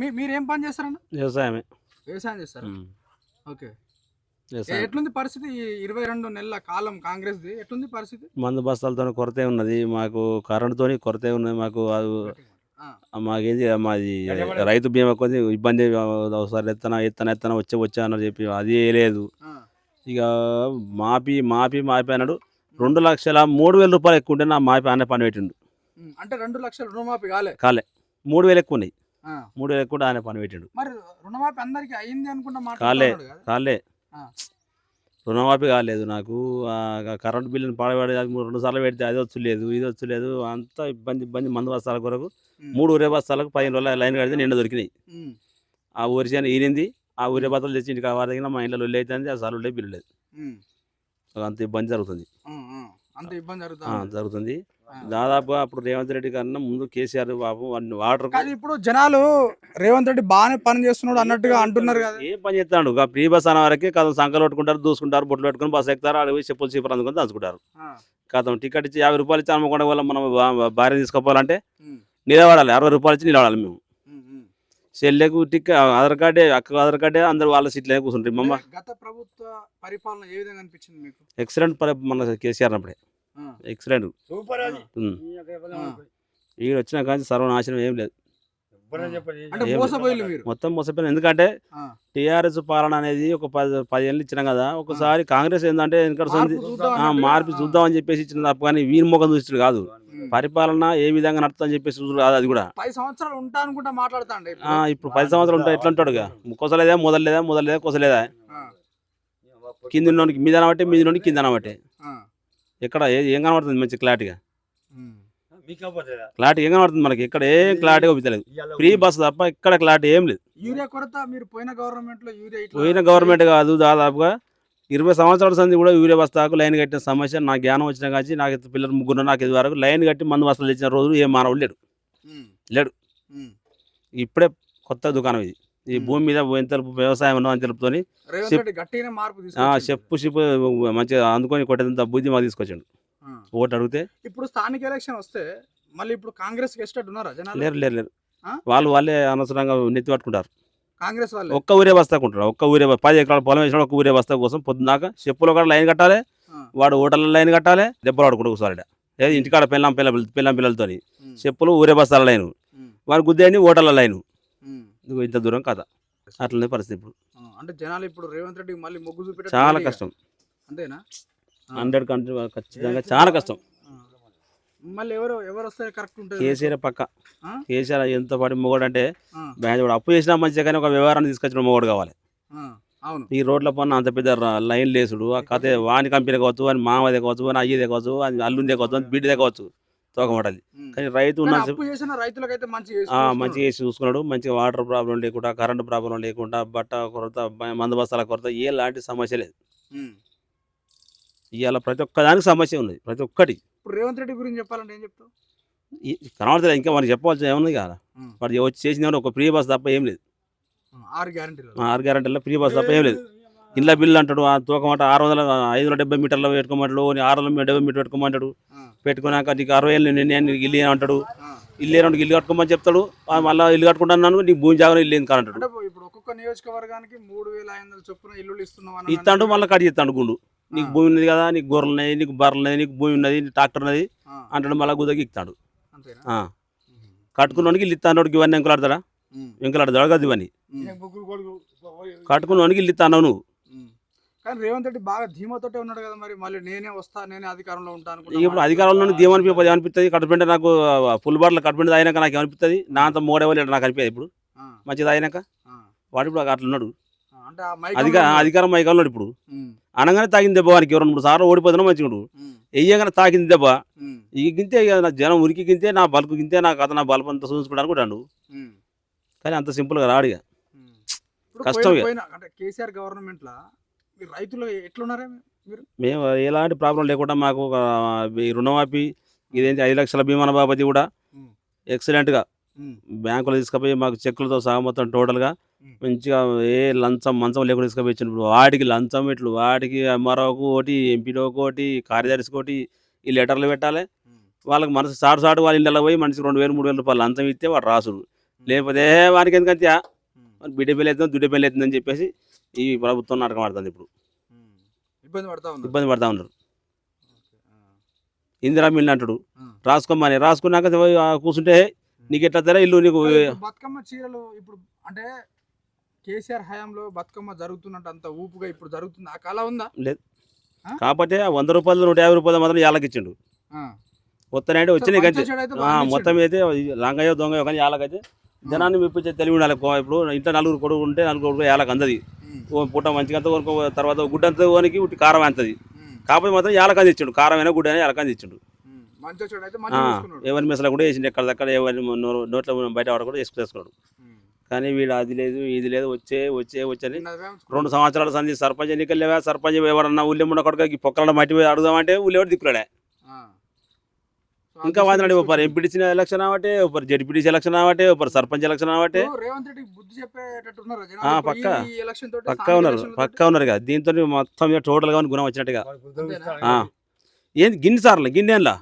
మీ మీరేం పని చేస్తారన్న? వ్యవసాయమే. వ్యవసాయం చేస్తారా. ఓకే. వ్యవసాయం. ఎట్లుంది పరిస్థితి ఇరవై రెండు నెలల కాలం కాంగ్రెస్ది? ఎట్లుంది పరిస్థితి? మందు బస్తాలతో కొరతే ఉన్నది. మాకు కరెంటుతోని కొరతే ఉన్నది. మాకు అది ఆ, మాకేంది మాది రైతు బీమా కొద్ది ఇబ్బంది ఒకసారి ఎత్తన ఎత్తన ఎత్తన వచ్చే వచ్చా అని చెప్పి అది లేదు ఆ, ఇక మాపి మాపి మాపి అన్నాడు. రెండు లక్షల మూడు వేల రూపాయలు ఎక్కువ ఉంటే నా మాపి అనే పని పెట్టిండు. ఉమ్, అంటే రెండు లక్షల రుణమాఫీ కాలే? కాలే. మూడు వేలు ఎక్కువ ఉన్నాయి. మూడు వేలు ఎక్కువ ఉంటే ఆయన పని పెట్టిండు. మరి రుణమాఫీ అందరికి అయింది అనుకుంటా కాలే. కాలే. రుణమాఫీ కాలేదు నాకు. కరెంట్ బిల్లుని పడబడి రెండు సార్లు పెడితే అది వచ్చలేదు ఇది వచ్చలేదు. అంతా ఇబ్బంది ఇబ్బంది మందు బస్తాల కొరకు మూడు ఊరే బస్తాలకు పదిహేను రోజుల లైన్ కడితే నిండా దొరికినాయి. ఆ ఊరి చేను ఈనింది ఆ ఊరే బస్తాలు తెచ్చి ఇంటికి వాడిన మా ఇంట్లో లొల్లి అవుతుంది ఆ సార్లు బిల్లు లేదు. అంత ఇబ్బంది జరుగుతుంది. అంత ఇబ్బంది జరుగుతుంది. దాదాపుగా అప్పుడు రేవంత్ రెడ్డి కన్నా ముందు కేసీఆర్ బాబు వాడిని వాటర్ కానీ ఇప్పుడు జనాలు రేవంత్ రెడ్డి బాగానే పని చేస్తున్నాడు అన్నట్టుగా అంటున్నారు కదా. ఏం పని చేస్తాడు? ఫ్రీ బస్ అన్న వరకే కథం సంకలు పెట్టుకుంటారు దూసుకుంటారు బొట్లు పెట్టుకుని బస్ ఎక్కుతారు పోయి చెప్పులు చీపలు అందుకొని దంచుకుంటారు. కథం టికెట్ ఇచ్చి యాభై రూపాయలు ఇచ్చి అమ్మకుండా వల్ల మనం భార్య తీసుకోవాలంటే నిలబడాలి. అరవై రూపాయలు ఇచ్చి నిలబడాలి మేము. చెల్లెకు టిక్ ఆధార్ కార్డే అక్క ఆధార్ కార్డే అందరు వాళ్ళ సీట్లే కూర్చుంటారు. మమ్మ. గత ప్రభుత్వ పరిపాలన ఏ విధంగా అనిపించింది మీకు? ఎక్సలెంట్ మన కేసీఆర్ అప్పుడే ఎక్సలెంట్. సూపర్ అది. వచ్చిన కానీ సర్వనాశనం ఏం లేదు. మొత్తం మోసపోయింది ఎందుకంటే టీఆర్ఎస్ పాలన అనేది ఒక పది పదేళ్ళు ఇచ్చినాం కదా ఒకసారి కాంగ్రెస్ ఏంటంటే వెనకటి మార్పు చూద్దాం చూద్దామని చెప్పేసి ఇచ్చిన తప్ప కానీ వీరి ముఖం చూసి కాదు. పరిపాలన ఏ విధంగా నడుతుందని చెప్పేసి చూసుడు కాదు అది కూడా. పది సంవత్సరాలు ఉంటా అనుకుంటా మాట్లాడతాండి ఆ, ఇప్పుడు పది సంవత్సరాలు ఉంటాయి ఎట్లా ఉంటాడు కొసలేదా మొదలేదా మొదలేదా కొసలేదా? కింద మీద అనబట్టే మీద నుండి కింద అనబట్టే ఎక్కడ ఏ- ఏం కనబడుతుంది మంచి క్లారిటీగా క్లారిటీ ఏం కనబడుతుంది మనకి? ఇక్కడ ఏం క్లారిటీ ఒప్పించలేదు ఫ్రీ బస్ తప్ప ఇక్కడ క్లారిటీ ఏం లేదు. యూరియా కొరత మీరు పోయిన గవర్నమెంట్లో యూరియా ఇట్లా పోయిన గవర్నమెంట్ కాదు దాదాపుగా ఇరవై సంవత్సరాల సంది కూడా యూరియా బస్తాకు లైన్ కట్టిన సమస్య నా జ్ఞానం వచ్చిన కాచి నాకు పిల్లలు ముగ్గురు నాకు ఇది వరకు లైన్ కట్టి మందు బస్తాలు ఇచ్చిన రోజు ఏ మానవుడు లేడు. లేడు. ఇప్పుడే కొత్త దుకాణం ఇది. ఈ. భూమి మీద ఎంత వ్యవసాయం ఉన్నో అని తెలుపుతోని. చెప్పు చెప్పు మంచిగా అందుకొని కొట్టేంత బుద్ధి మాకు తీసుకొచ్చాడు. ఓటు అడిగితే ఇప్పుడు స్థానిక ఎలక్షన్ వస్తే మళ్ళీ ఇప్పుడు కాంగ్రెస్ ఉన్నారా లేరు లేరు లేరు? వాళ్ళు వాళ్ళే అనవసరంగా నెత్తి పట్టుకుంటారు. కాంగ్రెస్ వాళ్ళే? ఒక్క ఊరే బస్తాకు ఉంటారు ఒక్క ఊరే పది ఎకరాల పొలం వేసిన ఒక్క ఊరే బస్తా కోసం పొద్దున్నాక చెప్పులు కూడా లైన్ కట్టాలి. వాడు ఓటర్ల లైన్ కట్టాలి దెబ్బలు ఆడుకుంటూ కూర్చోాలి ఏది ఇంటికాడ పిల్లం పిల్ల పిల్లం పిల్లలతో చెప్పులు ఊరే బస్తాల లైను. వాడు గుద్దేని ఓటర్ల లైను. ఇంత దూరం కథ అట్లనే పరిస్థితి ఇప్పుడు. అంటే జనాలు ఇప్పుడు రేవంత్ రెడ్డి మళ్ళీ మొగ్గు చూపెట్టారు చాలా కష్టం. అంతేనా. హండ్రెడ్ కంట్రీ ఖచ్చితంగా చాలా కష్టం. మళ్ళీ ఎవరు ఎవరు వస్తే కరెక్ట్ ఉంటుంది. కేసీఆర్ పక్క? కేసీఆర్ ఎంత పడి మొగడు అంటే బ్యాంక్ అప్పు చేసినా మంచిగా కానీ ఒక వ్యవహారాన్ని తీసుకొచ్చిన మొగడు కావాలి. అవును. ఈ రోడ్ల పైన అంత పెద్ద లైన్ లేసుడు. ఆ కథ వాని కంపెనీ కావచ్చు అని మామదే కావచ్చు అని అయ్యేదే కావచ్చు అని అల్లుందే కావచ్చు అని బిడ్డదే కావచ్చు. ఉమ్. కానీ రైతు ఉన్న చేసిన రైతులకైతే మంచి మంచిగా వేసి చూసుకున్నాడు. మంచిగా వాటర్ ప్రాబ్లం లేకుండా కరెంట్ ప్రాబ్లం లేకుండా బట్ట కొరత మందు బస్తాల కొరత ఎలాంటి సమస్య లేదు. ఇవాళ ప్రతి ఒక్క దానికి సమస్య ఉంది. ప్రతి ఒక్కటి. ఇప్పుడు రేవంత్ రెడ్డి గురించి చెప్పాలంటే ఏం చెప్తావు? కనబడతలేదు. ఇంకా మనకి చెప్పాల్సిన ఏముంది కదా. వాడు వచ్చి ఏమన్నా ఒక ఫ్రీ బస్ తప్ప ఏం లేదు. ఆరు గ్యారంటీలు. ఆ ఆరు గ్యారెంటీలో ఫ్రీ బస్ తప్ప ఏం లేదు. ఇంట్లో బిల్లు అంటాడు ఆ తూకమాట ఆరు వందల ఐదు వందల డెబ్బై మీటర్లు పెట్టుకోమంటాడు ఆరు వందల డెబ్బై మీటర్ పెట్టుకోమంటాడు. పెట్టుకున్నాక నీకు అరవై ఏళ్ళు నేను నేను నీకు ఇల్లు అంటాడు. ఇల్లు ఇయ్యను ఇల్లు కట్టుకోమని చెప్తాడు మళ్ళీ ఇల్లు కట్టుకుంటున్నాను నీకు భూమి జాగ్రత్త ఇల్లు ఎందుకు అంటాడు. అంటే ఇప్పుడు ఒక్కొక్క నియోజకవర్గానికి మూడు వేల ఐదు వందల చొప్పున ఇల్లులు ఇస్తున్నాం అని ఇస్తాడు మళ్ళీ కట్ చేస్తాడు గుండు. నీకు. భూమి ఉన్నది కదా నీకు గొర్రెలు ఉన్నాయి నీకు బర్రెలు ఉన్నాయి నీకు భూమి ఉన్నది నీకు ట్రాక్టర్ ఉన్నది అంటాడు మళ్ళీ గుదకి ఇస్తాడు. కట్టుకున్నోనికి ఇల్లు ఇస్తాడు ఇవన్నీ ఎంకలాడతాడా? ఎంకలాడతాడు? కదా ఇవన్నీ. కట్టుకున్నోనికి ఇల్లు ఇస్తాను నువ్వు. కానీ రేవంత్ రెడ్డి బాగా ధీమాతోటే ఉన్నాడు కదా మరి మళ్ళీ నేనే వస్తా నేనే అధికారంలో ఉంటాను ఇప్పుడు అధికారంలో దేమనిపి ఏమనిపిస్తుంది కట్టుబెంట నాకు ఫుల్ బాటిల్ కట్టుబెంట అయినాక నాకు ఏమనిపిస్తుంది నా అంత మోడేవాళ్ళు నాకు అనిపించదు ఇప్పుడు. మంచిది అయినాక వాడు ఇప్పుడు అట్లా ఉన్నాడు. అధికార. అధికారం ఉన్నాడు ఇప్పుడు. అనగానే తాకింది దెబ్బ వానికి రెండు మూడు సార్లు ఓడిపోతున్నా మంచిగా ఉమ్, వెయ్యగానే తాకింది దెబ్బ. ఉమ్, ఇక గింతే ఇక నా జనం ఉరికి గింతే నా బల్కు గింతే నా కథ నా బల్బు అంతా చూసుకుంటాను కూడా కానీ అంత సింపుల్గా రాడు ఇక. కష్టం కేసీఆర్ గవర్నమెంట్ లా మీరు రైతులు ఎట్లున్నారే మీరు? మేము ఎలాంటి ప్రాబ్లం లేకుండా మాకు ఒక రుణమాఫీ ఇదేంటి ఐదు లక్షల బీమాన బాపతి కూడా. ఎక్సలెంట్గా బ్యాంకులో తీసుకుపోయి మాకు చెక్కులతో సహా మొత్తం టోటల్గా. మంచిగా ఏ లంచం మంచం లేకుండా తీసుకుపోయి ఇచ్చిండు వాడికి లంచం ఇట్లు వాడికి ఎంఆర్ఓకు ఒకటి ఎంపీడోకి ఒకటి కార్యదర్శికి ఒకటి ఈ లెటర్లు పెట్టాలి. వాళ్ళకి మనసు సాటు సాటు వాళ్ళ ఇళ్ళలో పోయి మనిషికి రెండు వేలు మూడు వేల రూపాయలు లంచం ఇస్తే వాడు రాసుడు. లేకపోతే "ఏ, వానికి ఎందుకంతే మరి బిడ్డ పెళ్ళి అవుతుంది దుడ్డ పెళ్ళి అవుతుంది అని చెప్పేసి ఈ ప్రభుత్వం నాటకం ఆడుతుంది ఇప్పుడు. ఇబ్బంది పడతా ఉన్నారు? ఇబ్బంది పడతా ఉన్నారు. ఇందిరా మిల్లు అంటాడు. రాసుకోమని రాసుకున్నాక కూర్చుంటే నీకు ఎట్లా తెరా ఇల్లు నీకు? బతుకమ్మ చీరలు ఇప్పుడు అంటే కేసీఆర్ హయాంలో బతుకమ్మ జరుగుతున్నట్టు అంత ఊపుగా ఇప్పుడు జరుగుతుంది. ఆ కళ ఉందా? కాకపోతే ఆ వంద రూపాయలు నూట యాభై రూపాయలు మాత్రం ఆ. వస్తానంటే వచ్చినాయి బాగానే మొత్తం. అయితే లంగయ్యో దొంగయో కానీ ఏళ్ళకైతే జనాన్ని మెప్పించే తెలివి ఉండాలి. ఇప్పుడు ఇంట్లో నలుగురు కొడుకు ఉంటే నలుగురు కొడుకు ఏళ్ళకి అందది. పూట మంచిగా తర్వాత గుడ్డంతా కోనికి ఉట్టి కారం అంతది కాకపోతే మాత్రం ఏళ్ళకంది ఇచ్చిండు కారం అయినా గుడ్డ అయినా ఏళ్ళకంది ఇచ్చిండు ఉమ్. మంచి చెడు అయితే ఆ, మంచిగా చూసుకున్నాడు. ఎవరి మెసలు కూడా వేసిండు. ఎక్కడ దక్కడ ఎవరి నోట్లో బయట వాడు కూడా ఉమ్. కానీ వీడు అది లేదు ఇది లేదు వచ్చే వచ్చే వచ్చని. రెండు సంవత్సరాల సంధి సర్పంచ్ ఎన్నికలు లేవా? సర్పంచ్ ఎవరన్నా ఉల్లెమ్మ కొడుకు పొక్కల మట్టి అడుగుదామంటే ఉల్లెవడు దిక్కులే ఇంకా వాదనాడు ఒకరు ఎంపీటీసీ ఎలక్షన్ అవటే ఒకరు జడ్పీటీసీ ఎలక్షన్ అవటే ఒకరు సర్పంచ్ ఎలక్షన్ అవటే రేవంత్ రెడ్డి బుద్ధి చెప్పేటట్టు ఉన్నారు జనాలు. ఆ, ఇప్పుడు పక్కా. ఈ ఎలక్షన్ తోటి పక్కా ఉన్నారు పక్కా ఉన్నారు కదా దీంతో మొత్తం టోటల్గా గుణం వచ్చినట్టుగా. ఏంది గిన్ని సార్లు గిన్నెలా